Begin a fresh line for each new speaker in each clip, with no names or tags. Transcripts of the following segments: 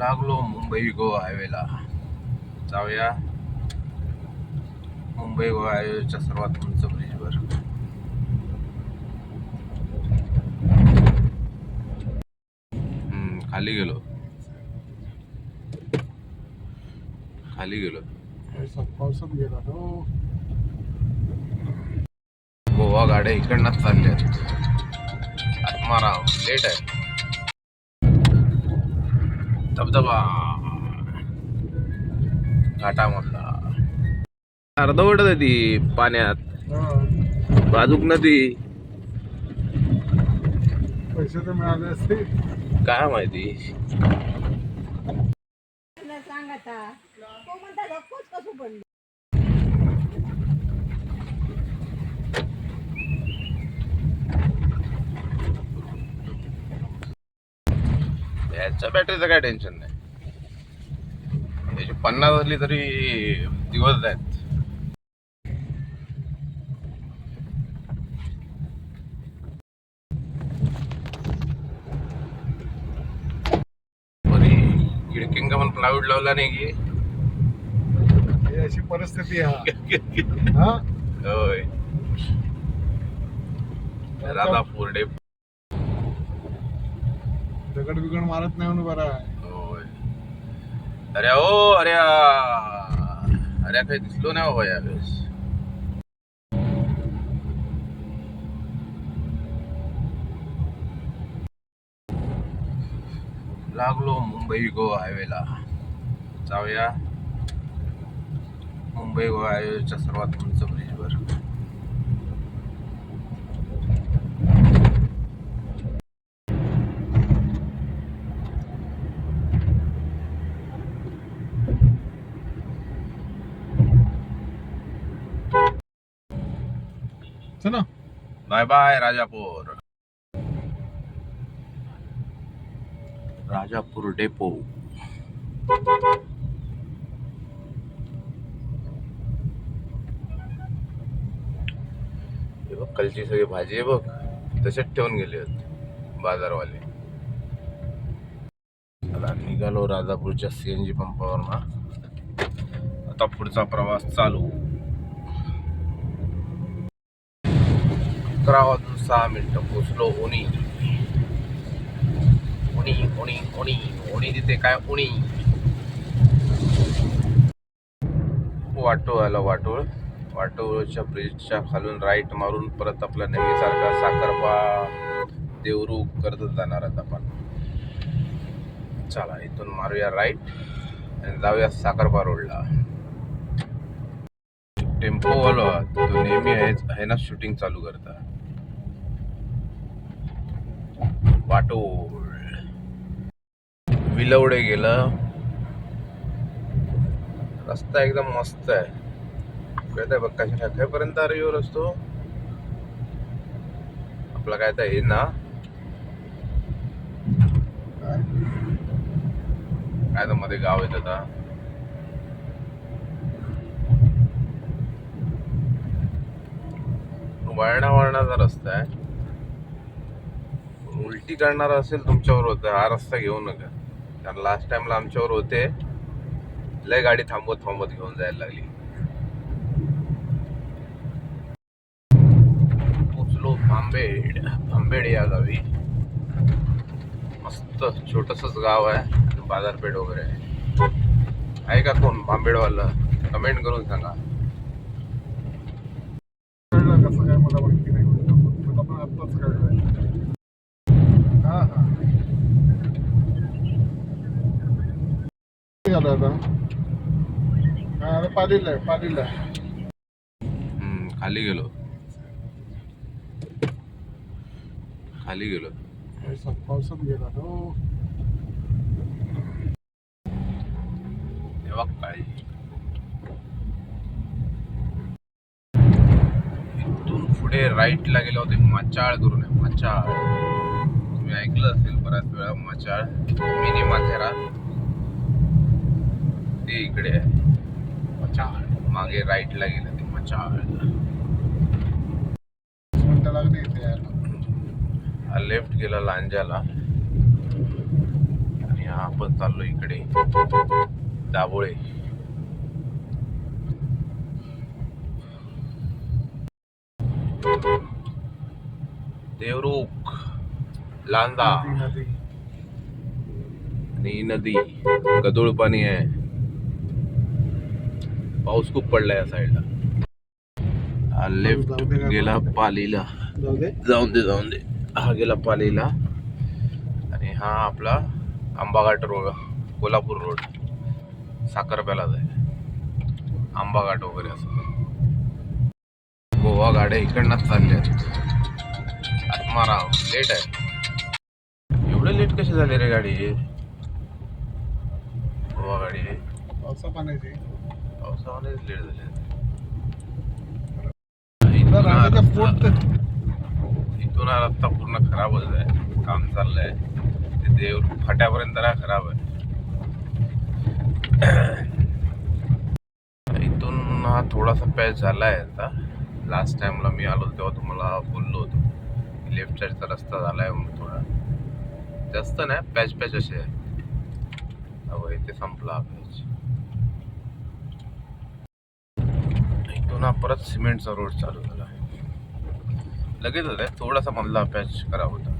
लागलो मुंबई गोवा हायवेला. जाऊया. मुंबई गोवा हायवेच्या सर्वात उंच ब्रिजवर खाली गेलो. खाली गेलो.
पावसात गेला तो.
गोवा गाड्या इकडनंच चालल्यात. आत्माराम लेट आहे. धबधबा. घाटामधला. अर्धवट ती पाण्यात. बाजूक नदी.
पैसे तर मिळाले असते
काय माहिती?
तुला सांग आता तो म्हणता धक्कोच कसं पडलं
याच्या बॅटरीचं काय टेन्शन नाही. याची पन्नास असली तरी दिवस आहेत खिडकींका पण प्लायवूड लावला नाही की.
ही अशी परिस्थिती आहे हा.
होय. राधापूर डे
दगड बिगड मारत नाही म्हणून बरा
होय. अरे ओ अरे अरे काही दिसलो नाही बाबा यावेळेस. लागलो मुंबई गोवा हायवेला. जाऊया. मुंबई गोवा हायवेच्या सर्वात उंच ब्रिजवर
चला
bye bye Rajapur Rajapur depot हे बघ कलची सगळी भाजी आहे बघ तसेच ठेवून गेले होते बाजारवाले. आता निघालो राजापूरच्या सीएनजी पंपावर ना आता पुढचा प्रवास चालू. अकरा वाजून सहा मिनटं पोचलो ओणी ओणी ओणी ओणी ओणी तिथे काय उणी. वाटोळ आलं वाटोळ. वाटोळच्या ब्रिजच्या खालून राईट मारून परत आपला नेहमीसारखा साखरपा देवरू करत जाणार आता आपण. चला इथून मारूया राईट आणि जाऊया साखरपा रोडला टेम्पो वाला तो नेहमी आहे ना शूटिंग चालू करता. वाटोळ. विलवडे गेलं. रस्ता एकदम मस्त आहे. कळत आहे बघ कशा शाखेपर्यंत अरे रस्तो? आपला काय तर हे ना. काय तर मध्ये गाव येत आता. वळणा वळणाचा रस्ता आहे. उलटी करणार असेल तुमच्यावर होतं. हा रस्ता घेऊ नका. कारण लास्ट टाइमला आमच्यावर होते. लय गाडी थांबवत थांबवत घेऊन जायला लागली. पोचलो भांबेड. भांबेड या गावी. मस्त छोटसच गाव आहे. बाजारपेठ वगैरे आहे. आहे का कोण? भांबेडवाला. कमेंट करून सांगा
कळलं कसं काय मला माहिती नाही मला पण आत्ताच कळलं हा हा किती झालं आता हा अरे पालीला आहे पालीला आहे.
हम्म, खाली गेलो. खाली गेलो.
पावसात गेला
हे काय. इथून पुढे राईटला गेलो होते माचाळ करून आहे माचाळ. तुम्ही ऐकलं असेल बऱ्याच वेळा माचाळ मिनी माथेरा. ते इकडे आहे. मागे राईटला गेलं ते
मिनटं लागली इथे यायला
लेफ्ट गेला लांजाला. आणि हा आपण चाललो इकडे. दाभोळे. देवरुख लांदा आणि नदी गदोळ पाणी आहे. पाऊस खूप पडलाय या साईडला लेफ्ट गेला पालीला. जाऊन दे जाऊन दे. हा गेला पालीला. आणि हा आपला आंबाघाट रोड कोल्हापूर रोड. साखरप्याला जाय आंबाघाट वगैरे असं. गोवा गाड्या इकडनंच चालल्या. आहेत आत्माराव लेट आहे. एवढे लेट कसे झाले रे गाडी? गोवा गाडी.
पावसा पाण्याची
पावसामध्येच लेट झाले इथून हा रस्ता पूर्ण खराबच आहे. काम चाललंय ते देव फाट्यापर्यंत ना खराब आहे इथून हा थोडासा पॅच झालाय आता लास्ट टाइमला मी आलो तेव्हा तुम्हाला बोललो होतो लेफ्ट साईडचा रस्ता झालाय म्हणून थोडा. जास्त नाही पॅच पॅच असे. आहे इथे संपला. आपला पॅच इथून हा परत सिमेंटचा रोड चालू झाला लगेच आहे थोडासा मधला पॅच खराब होता.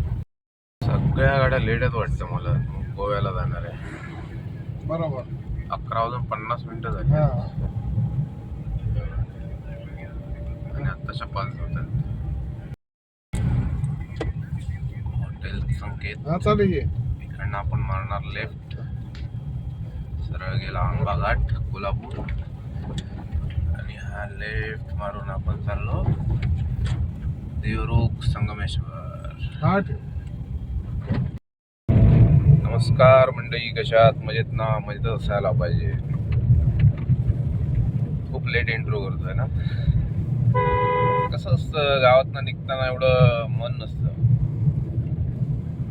सगळ्या गाड्या लेट आहेत वाटतं मला. गोव्याला जाणार आहे.
बरोबर.
अकरा वाजून पन्नास मिनिटं झाली. आणि आत्ताशा पाच होतात हॉटेल संकेत.
आहे.
इकडनं आपण मारणार लेफ्ट सरळ गेला आंबा घाट कोल्हापूर. आणि हा लेफ्ट मारून आपण चाललो. देवरुख संगमेश्वर. नमस्कार मंडळी कशात मजेत ना? मजेत असायला पाहिजे. खूप लेट इंट्रो करतोय ना? कसं असतं गावातनं निघताना एवढं मन नसतं.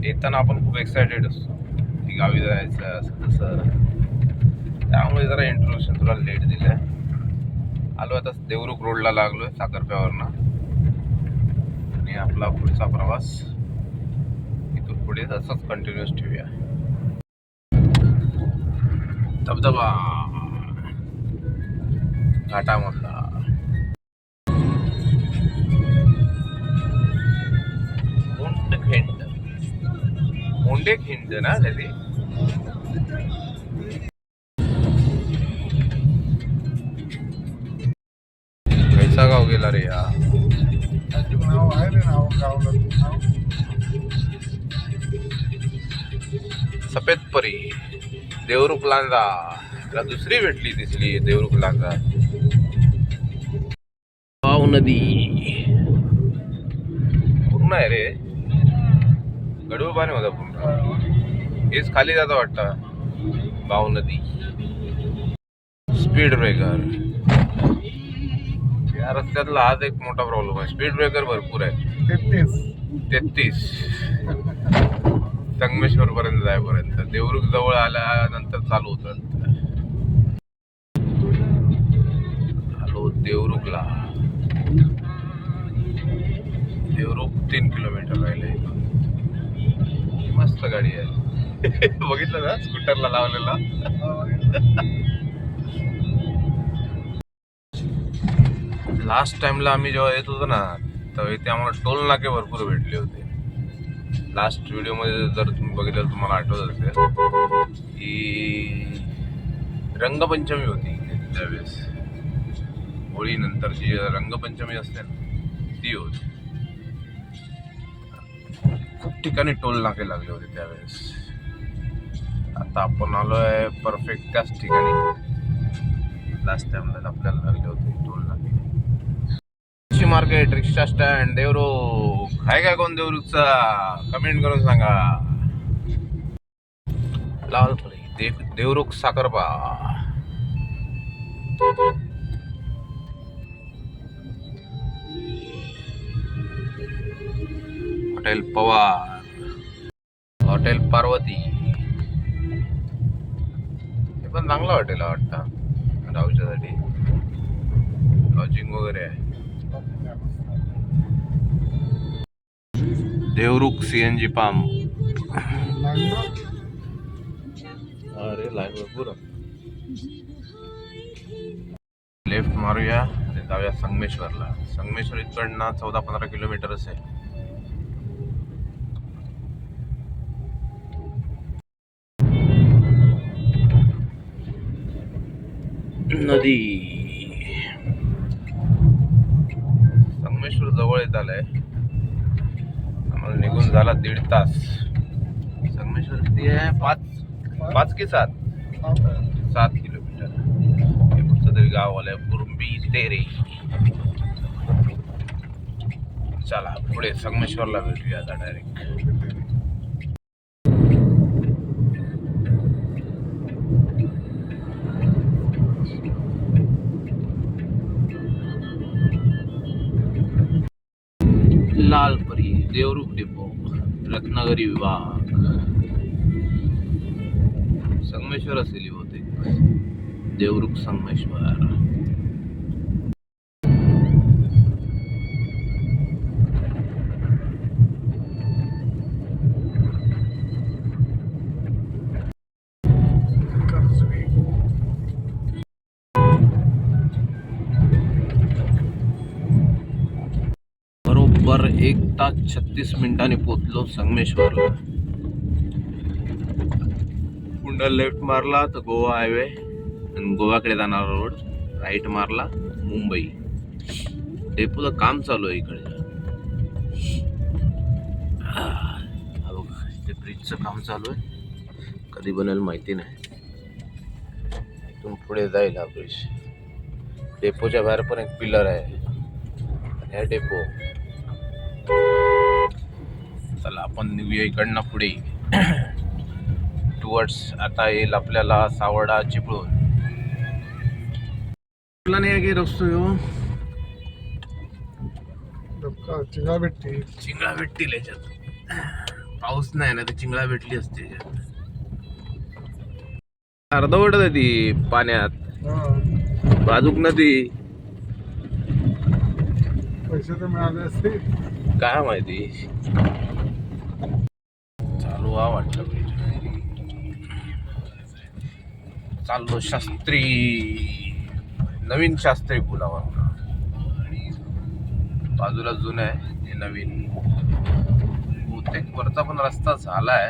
येताना आपण खूप एक्सायटेड असतो. की गावी जायचं असं तसं. त्यामुळे जरा इंट्रोडक्शन तुला लेट दिलंय. आलो आता देवरुख रोडला लागलो आहे साखरप्यावरनं. आणि आपला पुढचा प्रवास इथून पुढे तसंच कंटिन्युअस ठेवूया. धबधबा. घाटामधला. मुंडखिंड. मुंडेखिंड ना त्याची? कैसा गाव गेला रे या.
नाव आहे रे नाव गावला नाव.
सफेद परी देवरुख लांजा. त्याला दुसरी भेटली दिसली देवरुख लांजा. वाव नदी. पूर्ण आहे रे. गडूळ पाणी होतं पूर्ण. हेच खाली जातं वाटतं. भाव नदी. Speed breaker. रस्त्यातला हाच एक मोठा प्रॉब्लेम आहे. स्पीड ब्रेकर भरपूर आहे.
तेहतीस.
तेहतीस. संगमेश्वर पर्यंत जायपर्यंत. देवरुख जवळ आल्यानंतर चालू होतं. आलो देवरुखला. देवरुख तीन किलोमीटर राहिले. मस्त गाडी आहे. बघितलं ना? स्कूटरला लावलेला? लास्ट टाइमला आम्ही जेव्हा येत होतो ना तेव्हा इथे आम्हाला टोल नाके भरपूर भेटले होते. लास्ट व्हिडिओमध्ये जर तुम्ही बघितलं तुम्हाला आठवत असेल की रंगपंचमी होती त्यावेळेस. होळीनंतरची रंगपंचमी असते ना ती होती. खूप ठिकाणी टोल नाके लागले होते त्यावेळेस. आता आपण आलो आहे परफेक्ट त्याच ठिकाणी. लास्ट टाइमला आपल्याला लागले होते टोल नाके. मार्केट रिक्षा स्टँड देवरुख काय काय कोण देवरुखचा कमेंट करून सांगा. लाल फुले देव देवरुख साखरबा हॉटेल पवार. हॉटेल पार्वती. हे पण चांगलं हॉटेल वाटतं. राहूच्यासाठी. लॉजिंग वगैरे आहे. देवरुख सी एन जी गेला आहे भरपूर लेफ्ट मारूया आणि जाऊया संगमेश्वरला. संगमेश्वर इकडनं चौदा पंधरा किलोमीटरच आहे नदी. संगमेश्वर जवळ येत आलंय आम्हाला निघून झाला दीड तास. संगमेश्वर किती आहे? पाच. पाच की सात? सात किलोमीटर. हे कुठचं तरी गाव आलंय बुरबी तेरे. चला पुढे संगमेश्वरला भेटूया आता डायरेक्ट देवरूख डिपो रत्नागिरी विभाग संगमेश्वर असेल ही बहुतेक देवरूख संगमेश्वर बरोबर एक तास छत्तीस मिनिटांनी पोचलो संगमेश्वरला. पुन्हा लेफ्ट मारला तर गोवा हायवे आणि गोव्याकडे जाणारा रोड राईट मारला मुंबई. डेपोचं काम चालू आहे इकडे. हा ते ब्रिजचं काम चालू आहे. कधी बनेल माहिती नाही. इथून पुढे जाईल हा ब्रिज डेपोच्या बाहेर पण एक पिलर आहे. ह्या डेपो. चला आपण निघूया इकडनं पुढे. टुवर्ड्स आता येईल आपल्याला सावडा आपला नाही आहे की रस्तो ह्यो
धबका चिंगा भेटते.
चिंगळा भेटतील याच्यात. पाऊस नाही ना तर चिंगळा भेटली असते याच्यात. अर्धवट आहे ती पाण्यात.
हा.
बाजूक नदी
पैसे तर मिळाले असते
काय माहिती? चालू वाटलं पाहिजे. चाललो शास्त्री. नवीन शास्त्री पुलावर. बाजूला जुनं आहे हे नवीन. बहुतेक वरचा पण रस्ता झालाय.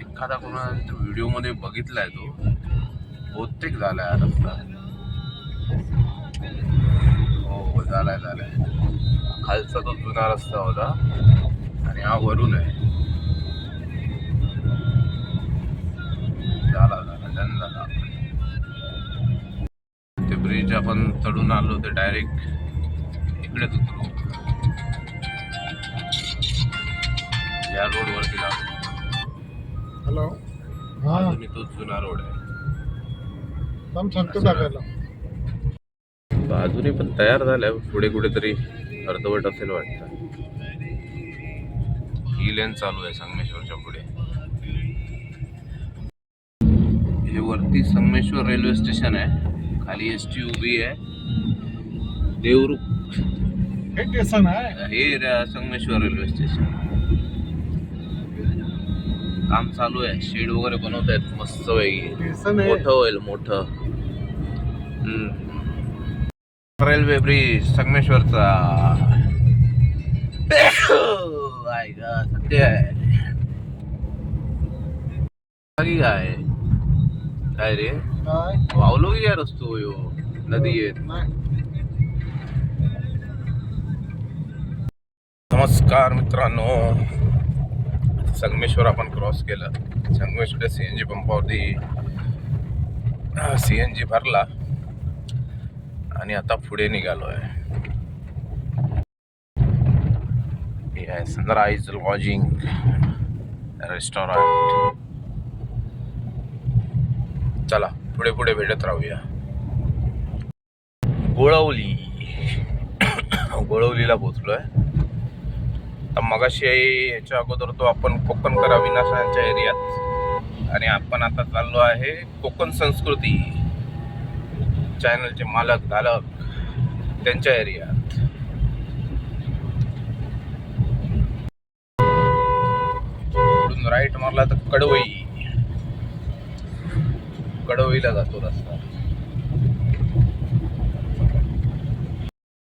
एखादा कोणा व्हिडिओमध्ये बघितलाय तो. बहुतेक झालाय हा रस्ता. हो झालाय झालाय. खालचा तो जुना रस्ता होता. आणि हा वरून आहे. झाला झाला ते ब्रिज आपण चढून आलो ते डायरेक्ट इकडेच उतरू. या रोड वरती लागलो
हॅलो हा.
अजूनही तो जुना रोड आहे.
थांब सांगतो टाकायला.
बाजूने पण तयार झाल्या. पुढे कुठेतरी अर्धवट असेल वाटतं. ही लेन चालू आहे संगमेश्वरच्या पुढे. हे वरती संगमेश्वर रेल्वे स्टेशन आहे. खाली एस टी उभी आहे. देवरुख
हे स्टेशन आहे.
हे र- संगमेश्वर रेल्वे स्टेशन काम चालू आहे. शेड वगैरे बनवत आहेत मस्त मोठं होईल मोठं. Railway bridge संगमेश्वरचा. सत्य आहे. काय रे? वावलो की यार असतो यो? नदी
नाही.
नमस्कार मित्रांनो. संगमेश्वर आपण क्रॉस केलं. संगमेश्वर सी एन जी पंपावरती सी एन जी भरला. आणि आता पुढे निघालो आहे आहे सनराईज लॉजिंग रेस्टॉरंट चला पुढे पुढे भेटत राहूया. गोळवली. गोळवलीला पोचलोय तर मगाशी याच्या अगोदर तो आपण कोकण करा विनाशांच्या एरियात. आणि आपण आता चाललो आहे कोकण संस्कृती. चॅनलचे मालक धालक त्यांच्या एरियात. राईट मारला तर कडवई. कडवईला जातो रस्ता.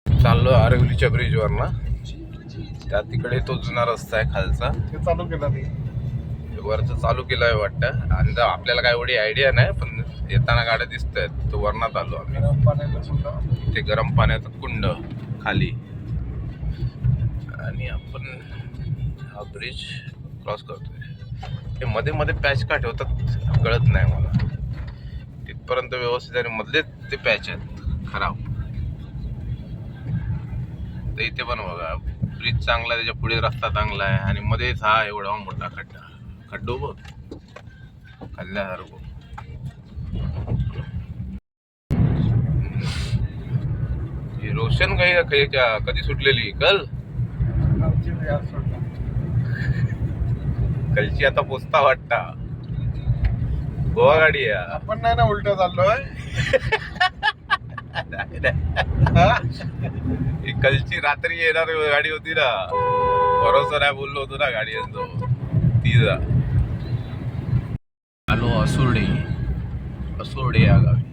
चाललो आरवलीच्या ब्रिजवर ना. त्या तिकडे तो जुना रस्ता आहे खालचा.
ते चालू केलं मी.
वरचं चालू केलं आहे वाटतं. आणि जर आपल्याला काय एवढी आयडिया नाही पण येताना गाड्या दिसत आहेत तो वरणात आलो आम्ही. ते गरम पाण्याचं कुंड खाली. आणि आपण हा ब्रिज क्रॉस करतोय. हे मध्ये मध्ये पॅच का ठेवतात कळत नाही मला. तिथपर्यंत व्यवस्थित आणि मधलेच ते पॅच आहेत. खराब. तर इथे पण बघा ब्रिज चांगला आहे त्याच्या पुढे रस्ता चांगला आहे आणि मध्येच हा एवढा मोठा खड्डा. खड्डो बघ. खाल्ल्यासारखं. रोशन काही कधी सुटलेली? कल. कलची आता पोचता वाटता. गोवा गाडी आहे.
आपण नाही ना उलट चाललोय. हा?
ही कलची रात्री येणार गाडी होती ना. भरोसा नाही बोललो होतो ना गाडी तो ती जा आलो असुर्डे. असुर्डे या गावी.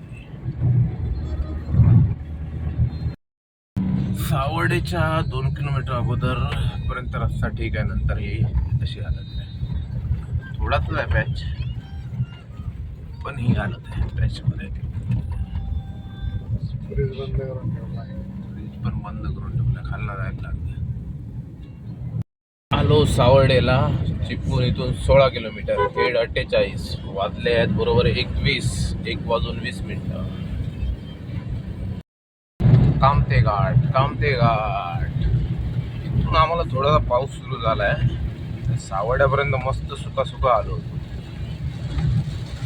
सावर्डेच्या दोन किलोमीटर अगोदर पर्यंत रस्ता ठीक आहे नंतर ही अशी हालत आहे. थोडाच आहे पॅच पण ही हालत आहे पॅच मध्ये
ब्रिज बंद करून ठेवला आहे.
फ्रीज पण बंद करून ठेवलं खाल्ला जायला लागलं. आलो सावर्डेला चिपळूण इथून सोळा किलोमीटर खेड अठ्ठेचाळीस. वाजले आहेत बरोबर एकवीस एक वाजून वीस मिनिटं. कामते घाट कामते घाट. इथून आम्हाला थोडासा पाऊस सुरू झालाय. सावर्ड्यापर्यंत मस्त सुका सुका आलो होतो.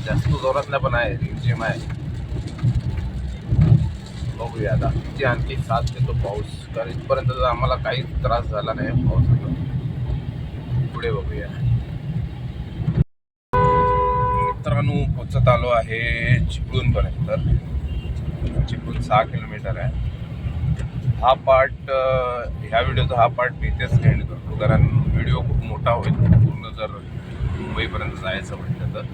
जास्त जोरातनं पण आहे. जिम आहे. बघूया आता. किती आणखी साथ देतो पाऊस. तर इथपर्यंत तर आम्हाला काहीच त्रास झाला नाही पावसाचा. पुढे बघूया. मित्रांनो पोचत आलो आहे चिपळूणपर्यंत. चिपळूण सहा किलोमीटर आहे. हा पार्ट ह्या व्हिडिओचा हा पार्ट मी इथेच एंड करतो. कारण व्हिडिओ खूप मोठा होईल. पूर्ण जर मुंबईपर्यंत जायचं म्हटलं तर.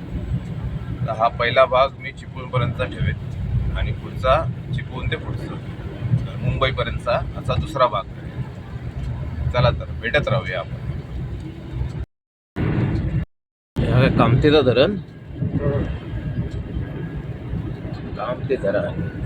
तर हा पहिला भाग मी चिपळूणपर्यंतचा ठेवेन. आणि पुढचा चिपळूण ते पुढचं. मुंबईपर्यंतचा असा दुसरा भाग. चला तर भेटत राहूया आपण. कामतेचं धरण. कामते धरण.